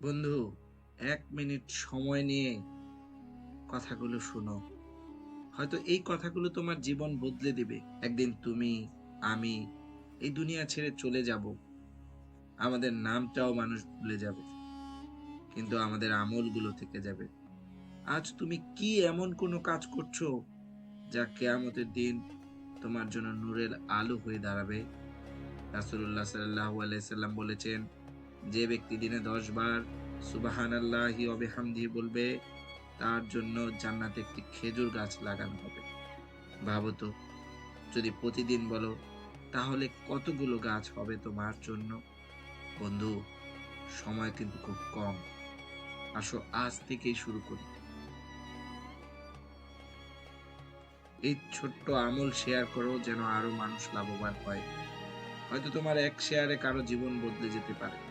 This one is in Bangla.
বন্ধু, এক মিনিট সময় নিয়ে কথাগুলো শুনো। হয়তো এই কথাগুলো তোমার জীবন বদলে দেবে। একদিন তুমি, আমি এই দুনিয়া ছেড়ে চলে যাব। আমাদের নামটাও মানুষ ভুলে যাবে, কিন্তু আমাদের আমলগুলো থেকে যাবে। আজ তুমি কি এমন কোনো কাজ করছ যা কেয়ামতের দিন তোমার জন্য নূরের আলো হয়ে দাঁড়াবে? রাসূলুল্লাহ সাল্লাল্লাহু আলাইহি সাল্লাম বলেছেন যে ব্যক্তি দিনে দশ বার সুবাহান আল্লাহি অবেহামদি বলবে, তার জন্য জান্নাতে একটি খেজুর গাছ লাগানো হবে। ভাবো তো, যদি প্রতিদিন বলো, তাহলে কতগুলো গাছ হবে তোমার জন্য? বন্ধু, সময় কিন্তু খুব কম। আসো, আজ থেকেই শুরু করি। এই ছোট্ট আমল শেয়ার করো যেন আরও মানুষ লাভবান হয়। হয়তো তোমার এক শেয়ারে কারও জীবন বদলে যেতে পারে।